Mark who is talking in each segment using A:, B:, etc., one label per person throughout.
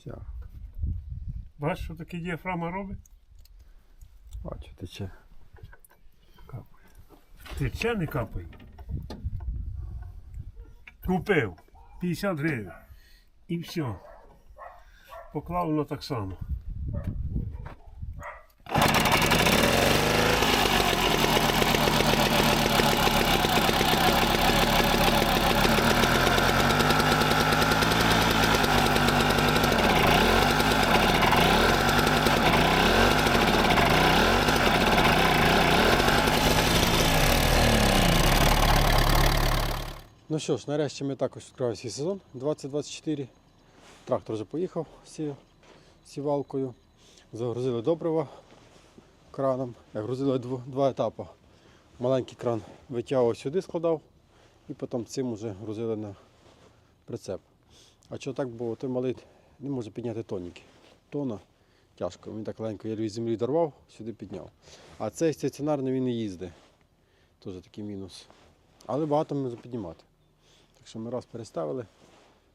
A: Все,
B: Бачиш, що таке діафрама робить?
A: бачу, тече.
B: Капає. Тече не капає. Купив 50 гривень. І все. Поклав воно так само.
A: Ну що ж, нарешті ми також відкриваємо свій сезон 2024. Трактор вже поїхав з сівалкою. Загрузили добрива краном. Я грузили два етапи. Маленький кран витягував сюди, складав і потім цим вже грузили на прицеп. А що так було, той малий не може підняти тоніки. Тона тяжко. Він так легенько я від землі дорвав, сюди підняв. А цей стаціонарний він не їздить. Теж такий мінус. Але багато може піднімати. Так що ми раз переставили.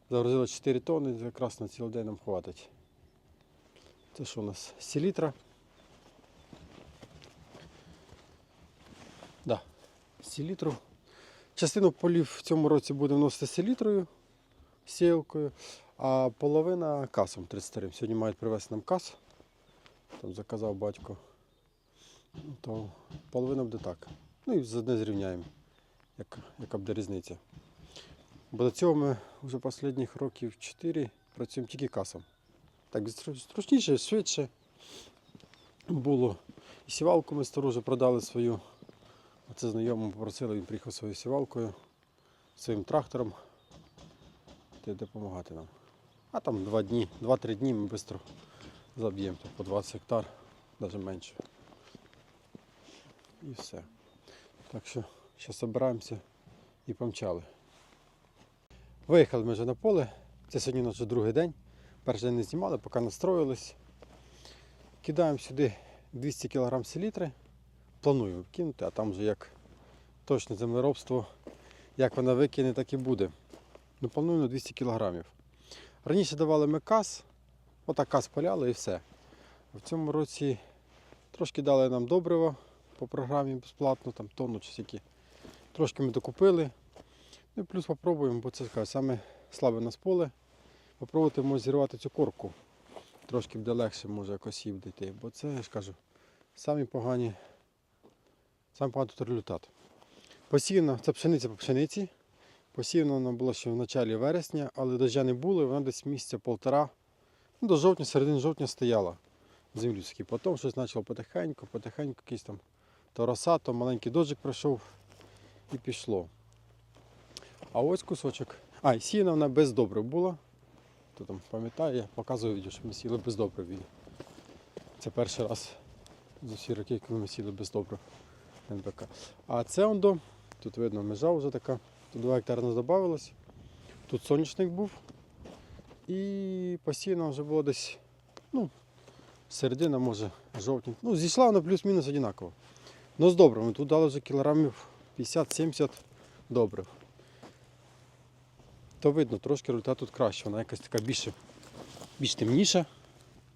A: Загрузили 4 тонни, якраз на цілий день нам хватить. Це що у нас? Селітра. Да. Селітру. Частину полів в цьому році будемо вносити селітрою, сіялкою, а половина касом 33. Сьогодні мають привезти нам кас. Там заказав батько. Ну, То половина буде так. Ну і заодно зрівняємо, як, яка буде різниця. Бо до цього ми вже останніх років 4 працюємо тільки касом. Так зру- зручніше, швидше було. І сівалку ми стару вже продали свою. Оце знайомому попросили, він приїхав своєю сівалкою, своїм трактором. Й допомагати нам. А там два дні, 2-3 дні ми швидко заб'ємо по 20 гектар, навіть менше. І все. Так що зараз збираємося і помчали. Виїхали ми вже на поле. Це сьогодні наш другий день. Перший день не знімали, поки настроїлись. Кидаємо сюди 200 кг селітри. Плануємо кинути, а там вже як точне землеробство, як вона викине, так і буде. Ну, плануємо на 200 кг. Раніше давали ми каз, отак каз поляли і все. В цьому році трошки дали нам добрива по програмі безплатно, там тонну чи скільки. Трошки ми докупили. Ну і плюс попробуємо, бо це така, саме слабе нас поле. Попробувати може зірвати цю корку. Трошки буде легше, може якось її йти. Бо це, я ж кажу, самі погані, самий поганий тут результат. Посіяно, це пшениця по пшениці. Посіяно вона була ще в началі вересня, але дождя не було, і вона десь місяця полтора. Ну, до жовтня, середини жовтня стояла землюські. Потім щось почало потихеньку, потихеньку, якийсь там то роса, то маленький дощик пройшов і пішло. А ось кусочок. А, і сіяна вона без добрив була. Хто там пам'ятає, я показую відео, що ми сіли без добрив. відео. Це перший раз за всі роки, коли ми сіли без добрив НПК. А це ондо, тут видно межа вже така, тут 2 гектари нас додавалось. Тут соняшник був. І посіяно вже було десь, ну, середина, може, жовтень. Ну, зійшла вона плюс-мінус однаково. Ну, з добривами. Тут дали вже кілограмів 50-70 добрив. То видно, трошки результат тут краще. Вона якась така більше, більш темніша.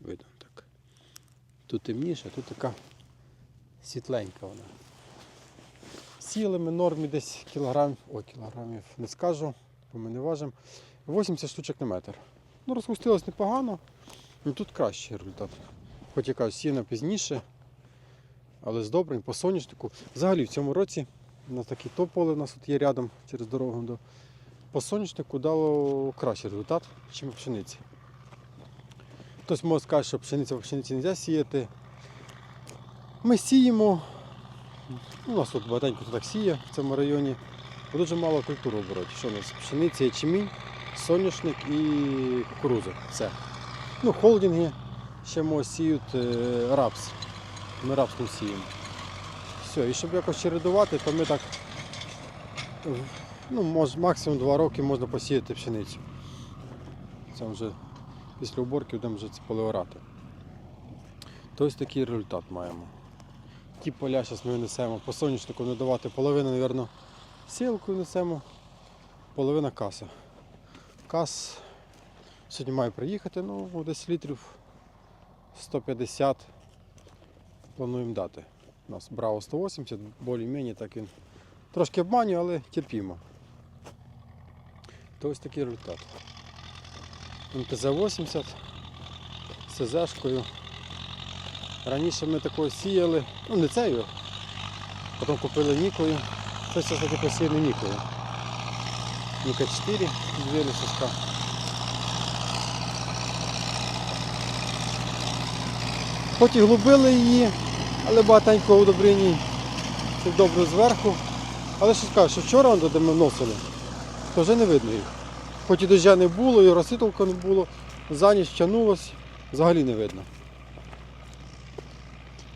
A: Видно так. Тут темніша, тут така світленька вона. Сіли ми нормі десь кілограм, о, кілограмів не скажу, бо ми не важимо. 80 штучок на метр. Ну, розпустилось непогано, ну тут кращий результат. Хоч я кажу, сіна пізніше, але з добрим, по соняшнику. Взагалі в цьому році у нас таке то поле у нас тут є рядом через дорогу до по соняшнику дало кращий результат, ніж пшениці. Хтось може сказати, що пшениця по пшениці не можна сіяти. Ми сіємо. У нас тут багатенько так сіє в цьому районі. Дуже мало культур оборотів. Що у нас? Пшениця, ячмінь, соняшник і кукуруза. Все. Ну, холдинги ще може сіють е, рапс. Ми рапс не сіємо. Все, і щоб якось чередувати, то ми так в- ну, максимум 2 роки можна посіяти пшеницю. Це вже після уборки будемо вже це поле орати. Тобто такий результат маємо. Ті поля зараз ми несемо по соняшнику не давати половину, мабуть, сілкою несемо, половина каса. Кас Сьогодні маю приїхати, ну десь літрів 150 плануємо дати. У нас Браво 180, більш-менш так він трошки обманює, але терпімо. То ось такий результат. МТЗ-80 з СЗшкою. Раніше ми такою сіяли, ну не цею, потім купили Нікою. Це все таки посіяли Нікою. Ніка 4, дві лісочка. І глубили її, але багатенько у добрині це добре зверху. Але що скажу, що вчора де ми вносили, то вже не видно їх. Хоч і дождя не було, і роси не було, за ніч тягнулось, взагалі не видно.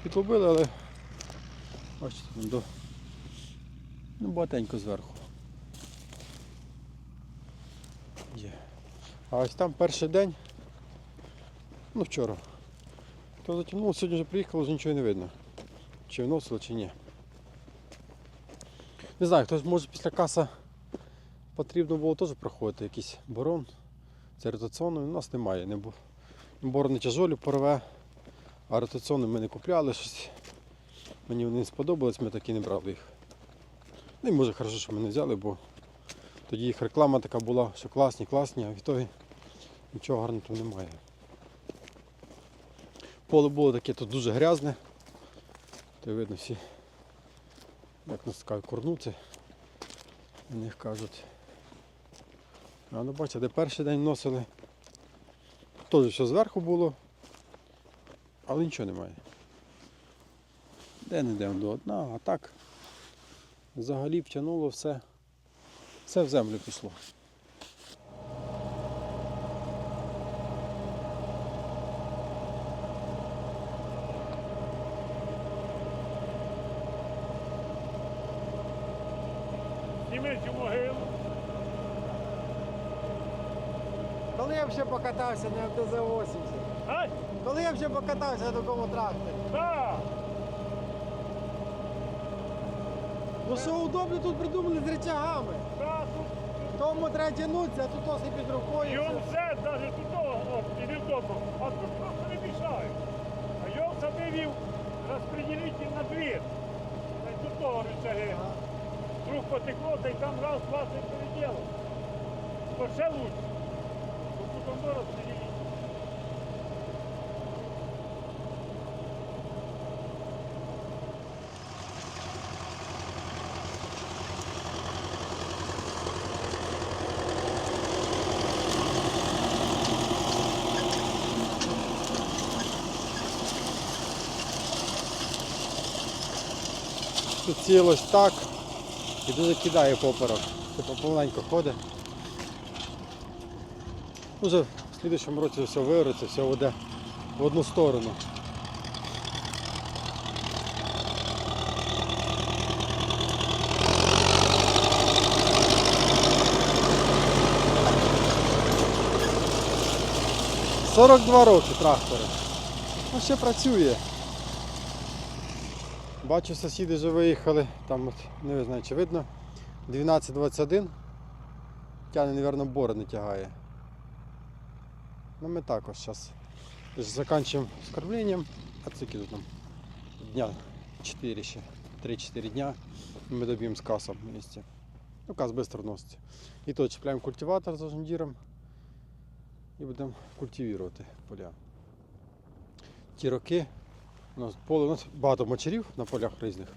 A: Підлобили, але бачите, там до... ну, багатенько зверху. Є. А ось там перший день, ну вчора. То затягнуло, сьогодні вже приїхало, нічого не видно. Чи вносили, чи ні. Не знаю, хтось може після каса потрібно було теж проходити якийсь борон. Це ротаційний, у нас немає. Не бу- Борони тяжолі порве, а ротаційний ми не купляли щось. Мені вони не сподобались, ми такі не брали їх. Ну і може хорошо, що ми не взяли, бо тоді їх реклама така була, що класні, класні, а в ітогі нічого гарного немає. Поле було таке тут дуже грязне. То видно всі, як нас кажуть, курнуться. У них кажуть. А ну бачите, перший день носили. Теж все зверху було, але нічого немає. Де не йдемо до одна, а так взагалі втягнуло все. Все в землю пішло.
B: Зніми цю могилу.
A: Коли я вже покатався на МТЗ-80?
B: А?
A: Коли я вже покатався на такому тракторі? Ну що удобно тут придумали з речагами.
B: Так, тут
A: Тому треба тягнутися, а тут ось і під
B: і
A: рукою.
B: он все, навіть тут того, от, і невдобно. А тут просто не мішають. А я садив розпределитель на двір. Та й тут того рычаги. Вдруг потекло, та й там раз, два, це переділо. То ще лучше. Тут
A: сілось так і дуже кидає поперек. Типу помаленько ходить. Уже в слідчому році все вириться, все буде в одну сторону. Сорок два роки трактору. Ну ще працює. Бачу, сусіди вже виїхали, там от, не знаю, чи видно. 12.21. Тягне, мабуть, борони тягає. Ну ми також зараз закінчуємо з кормленням. А це скільки тут нам? Дня 4 ще. 3-4 дня. і Ми доб'ємо з касом в місті. Ну, кас швидко вноситься. І то чіпляємо культиватор за жандіром і будемо культивувати поля. Ті роки у нас поле у нас багато мочарів на полях різних.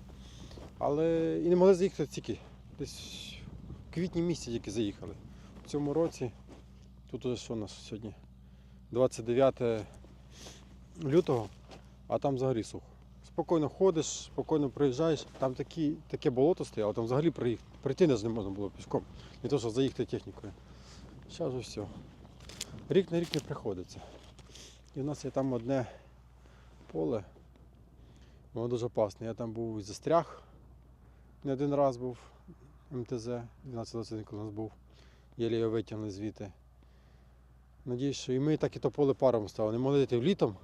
A: Але і не могли заїхати тільки. Десь в квітні місяці тільки заїхали. В цьому році тут уже що у нас сьогодні? 29 лютого, а там взагалі сухо. Спокійно ходиш, спокійно проїжджаєш, там такі, таке болото стояло, там взагалі навіть не можна було пішком. Не то, що заїхати технікою. Зараз вже все. Рік на рік не приходиться. І в нас є там одне поле. Воно дуже опасне. Я там був і застряг. Не один раз був МТЗ, 12 коли у нас був. Єлі його витягнули звідти. Надіюсь, що і ми так і то поле паром стали. Не могли йти влітом.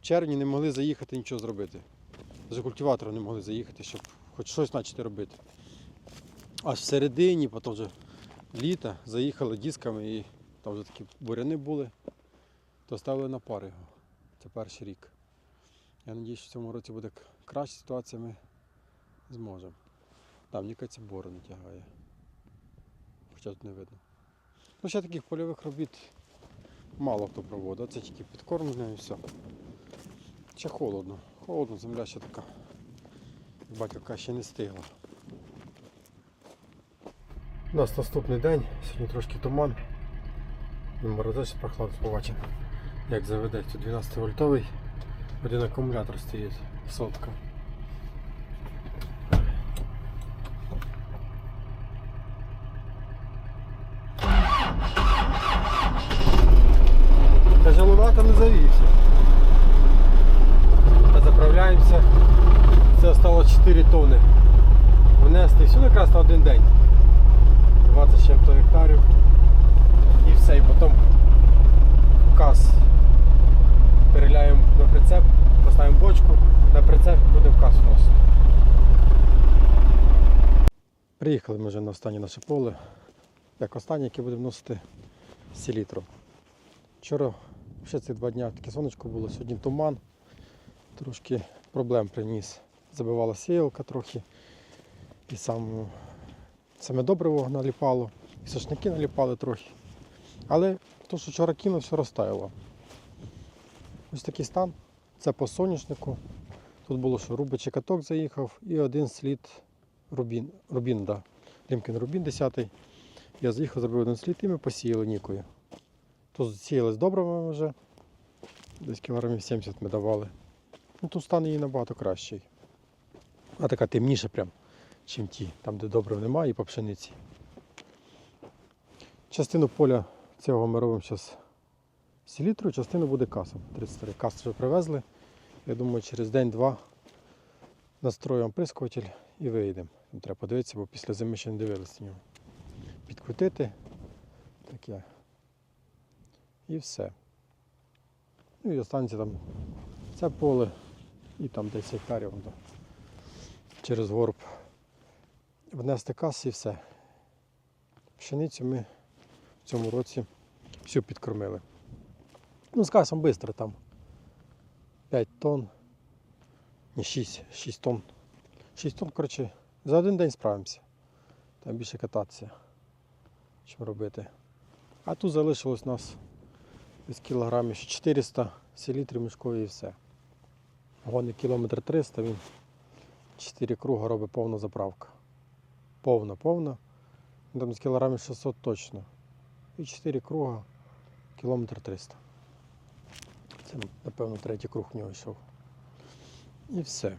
A: В червні не могли заїхати нічого зробити. Навіть культиватором не могли заїхати, щоб хоч щось почати робити. Аж в середині, потім вже літа, заїхали дисками і там вже такі буряни були, то ставили на пари його. Це перший рік. Я сподіваюся, що в цьому році буде краща ситуація, ми зможемо. Там мені кажеться, борони тягає. Хоча тут не видно. Ну, ще таких польових робіт мало хто проводить. Це тільки підкормлення і все. Ще холодно. Холодно, земля ще така. Батька ще не стигла. У нас наступний день, сьогодні трошки туман. І морозець прохладно побачимо. Як заведе, тут 12 вольтовий. Один акумулятор стоїть, сотка. Жалувата не завівся. Заправляємося. Це осталось 4 тони. Внести всю якраз на один день. 20 з чим-то гектарів. І все, і потім каз переляємо на прицеп, поставимо бочку, на прицеп будемо каз вносити. Приїхали ми вже на останнє наше поле. Як останнє, яке будемо вносити селітру. Вчора ще ці два дні таке сонечко було, сьогодні туман. Трошки проблем приніс. Забивала сіялка трохи. І сам, саме добриво наліпало, і сошники наліпали трохи. Але то, що вчора кинув, все розтаяло. Ось такий стан. Це по соняшнику. Тут було, що рубичий каток заїхав і один слід рубін, рубін да. Лімкін рубін 10. Я заїхав, зробив один слід і ми посіяли нікою. Тут сіяли з вже. Десь кілограмів 70 ми давали. Ну, тут стан її набагато кращий. А така темніша прям, чим ті, там де добрив немає і по пшениці. Частину поля цього ми робимо зараз селітрою, частину буде касом. 33 кас вже привезли. Я думаю, через день-два настроюємо прискуватель і вийдемо. Треба подивитися, бо після зими ще не дивилися нього. Підкрутити. Таке. І все. Ну і останеться там це поле і там 10 гектарів через горб. Внести кас і все. Пшеницю ми в цьому році всю підкормили. Ну, з касом швидко там 5 тонн. Ні, 6, 6 тонн. 6 тонн, коротше, за один день справимося. Там більше кататися, чим робити. А тут залишилось у нас десь кілограмів ще 400 селітрів мішкові і все. Гони кілометр 300, він 4 круга робить повна заправка. Повна, повна. Ну, Там з кілограмів 600 точно. І 4 круга, кілометр 300. Це, напевно, третій круг в нього йшов. І все.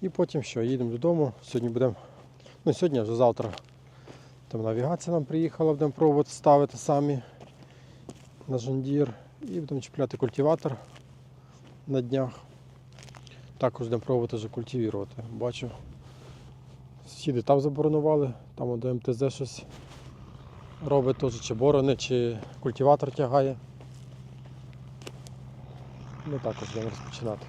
A: І потім що, їдемо додому. Сьогодні будемо. Ну, сьогодні, вже завтра. Там навігація нам приїхала, будемо пробувати ставити самі на жандір І будемо чіпляти культиватор на днях. Також будемо пробувати вже культивірувати. Бачу. Сусіди там заборонували, там до МТЗ щось робить теж, чи борони, чи культиватор тягає. Ми також будемо розпочинати.